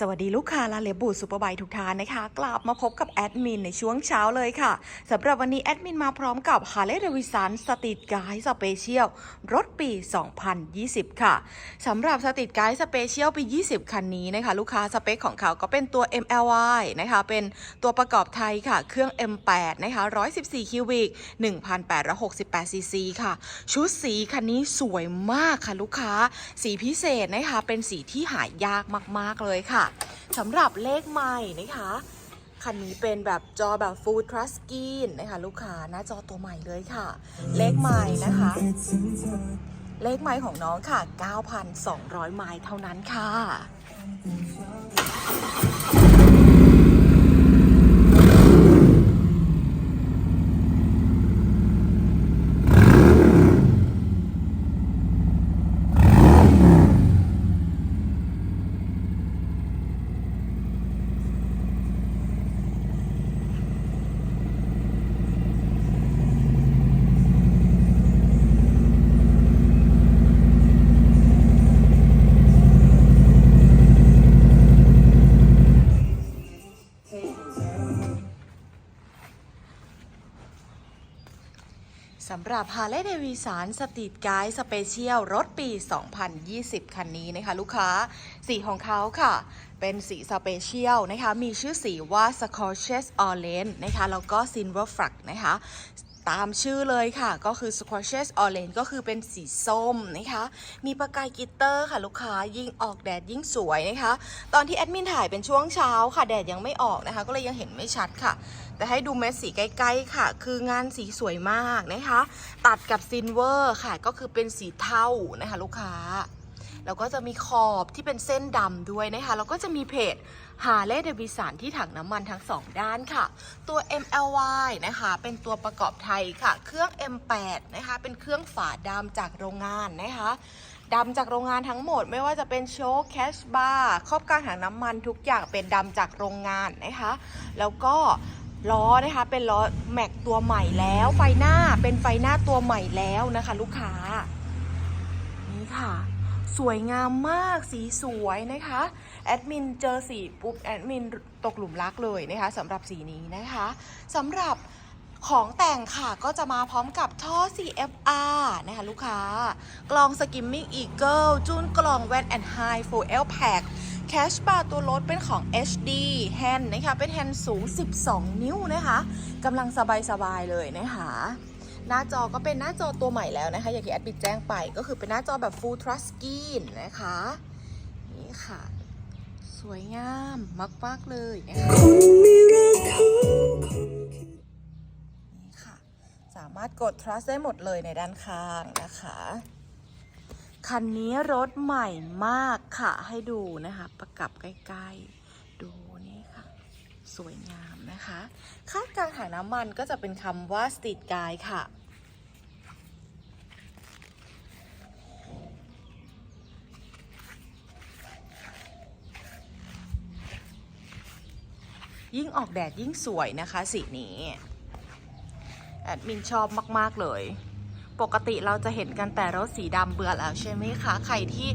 สวัสดีลูกค้าลาเลบูซูเปอร์ไบทุกท่านนะคะ กลับมาพบกับแอดมินในช่วงเช้าเลยค่ะสำหรับวันนี้แอดมินมาพร้อมกับ h a r l e y Davidson สต e ี t ไกด์สเปเชียลรถปี 2020 ค่ะสำหรับสต e ี t ไกด์สเปเชียลปี 20 คันนี้นะคะ ลูกค้าสเปคของเขาก็เป็นตัว MLY นะคะ เป็นตัวประกอบไทยค่ะ เครื่อง M8 นะคะ 114 คิวบิก 1,868 ซีซีค่ะ ชุดสีคันนี้สวยมากค่ะลูกค้า สีพิเศษนะคะ เป็นสีที่หายากมากๆเลยค่ะสำหรับเลขใหม่นะคะ คันนี้เป็นแบบจอแบบ Full Touch Screen นะคะลูกค้าหน้าจอตัวใหม่เลยค่ะ เลขใหม่นะคะ เลขไม้ของน้องค่ะ 9,200 ไม้เท่านั้นค่ะ สำหรับ Harley Davidson Street Guide Special รถปี 2020 คันนี้นะคะ ลูกค้า สีของเขาค่ะ เป็นสีสเปเชียลนะคะ มีชื่อสีว่า Scorches Orange นะคะ แล้วก็ Silver f r a g นะคะ ตามชื่อเลยค่ะ ก็คือ Squashes Orange ก็คือเป็นสีส้มนะคะ มีประกายกิตเตอร์ค่ะลูกค้ายิ่งออกแดดยิ่งสวยนะคะ ตอนที่แอดมินถ่ายเป็นช่วงเช้าค่ะแดดยังไม่ออกนะคะ ก็เลยยังเห็นไม่ชัดค่ะ แต่ให้ดูเม็ดสีใกล้ๆค่ะ คืองานสีสวยมากนะคะ ตัดกับซินเวอร์ค่ะก็คือเป็นสีเทานะคะ ลูกค้า แล้วก็จะมีขอบที่เป็นเส้นดำด้วยนะคะ แล้วก็จะมีเพจหาเล่เดวิสันที่ถังน้ำมันทั้งสองด้านค่ะ ตัว MLY นะคะ เป็นตัวประกอบไทยค่ะ เครื่อง M8 นะคะ เป็นเครื่องฝาดำจากโรงงานนะคะดำจากโรงงานทั้งหมดไม่ว่าจะเป็นโชคแคชบาร์ครอบกลางถังน้ำมันทุกอย่างเป็นดำจากโรงงานนะคะ แล้วก็ล้อนะคะเป็นล้อแม็กตัวใหม่แล้ว ไฟหน้าเป็นไฟหน้าตัวใหม่แล้วนะคะ ลูกค้านี่ค่ะ สวยงามมากสีสวยนะคะแอดมินเจอสีปุ๊บแอดมินตกหลุมรักเลยนะคะสำหรับสีนี้นะคะสำหรับของแต่งค่ะก็จะมาพร้อมกับท่อ CFR นะคะลูกค้า กล่อง Skimming Eagle จุนกล่อง w e t and High Full L Pack แคชบาร์ตัวรถเป็นของ HD Hand นะคะ เป็นแฮนด์สูง 12 นิ้วนะคะกำลังสบาย ๆ เลยนะคะ หน้าจอก็เป็นหน้าจอตัวใหม่แล้วนะคะ อย่างที่แอดมินแจ้งไปก็คือเป็นหน้าจอแบบ Full Touch Screen นะคะ นี่ค่ะ สวยงามมาก ๆ เลยนะคะนี่ค่ะ สามารถกด trust ได้หมดเลยในด้านข้างนะคะ คันนี้รถใหม่มากค่ะ ให้ดูนะคะ ประกับใกล้ ๆ สวยงามนะคะ คาดกลางถังน้ำมันก็จะเป็นคำว่า Street Guide ค่ะ ยิ่งออกแดดยิ่งสวยนะคะสีนี้ แอดมินชอบมาก ๆ เลย ปกติเราจะเห็นกันแต่รถสีดำเบื่อแล้วใช่ไหมคะ ใครที่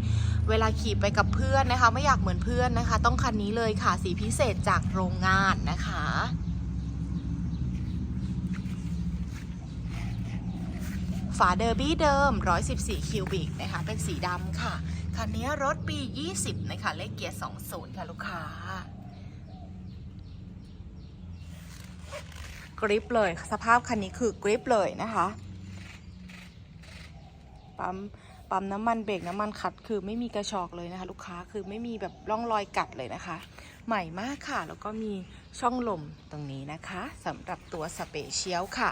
เวลาขี่ไปกับเพื่อนนะคะ ไม่อยากเหมือนเพื่อนนะคะ ต้องคันนี้เลยค่ะสีพิเศษจากโรงงานนะคะฝาเดอร์บี้เดิม 114 คิวบิกนะคะ เป็นสีดำค่ะ คันนี้รถปี 20 นะคะ เลขเกียร์ 20 ค่ะ ลูกค้า กริปเลย สภาพคันนี้คือกริปเลยนะคะ ปั๊ม ปั๊มน้ำมันเบรกน้ำมันขัด คือไม่มีกระชอกเลยนะคะ ลูกค้าคือไม่มีแบบร่องรอยกัดเลยนะคะ ใหม่มากค่ะ แล้วก็มีช่องลมตรงนี้นะคะสำหรับตัวสเปเชียลค่ะ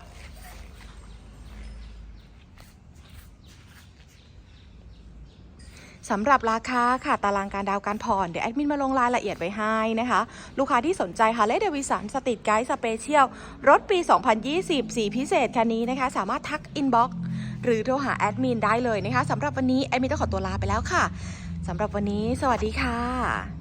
สำหรับราคาค่ะตารางการดาวการผ่อนเดี๋ยวแอดมินมาลงรายละเอียดไว้ให้นะคะ ลูกค้าที่สนใจค่ะเลดเดวิสันสติดไกด์สเปเชียลรถปี 2020 สีพิเศษคันนี้นะคะ สามารถทักอินบ็อกซ์ หรือโทรหาแอดมินได้เลยนะคะสำหรับวันนี้แอดมินต้องขอตัวลาไปแล้วค่ะสำหรับวันนี้ สวัสดีค่ะ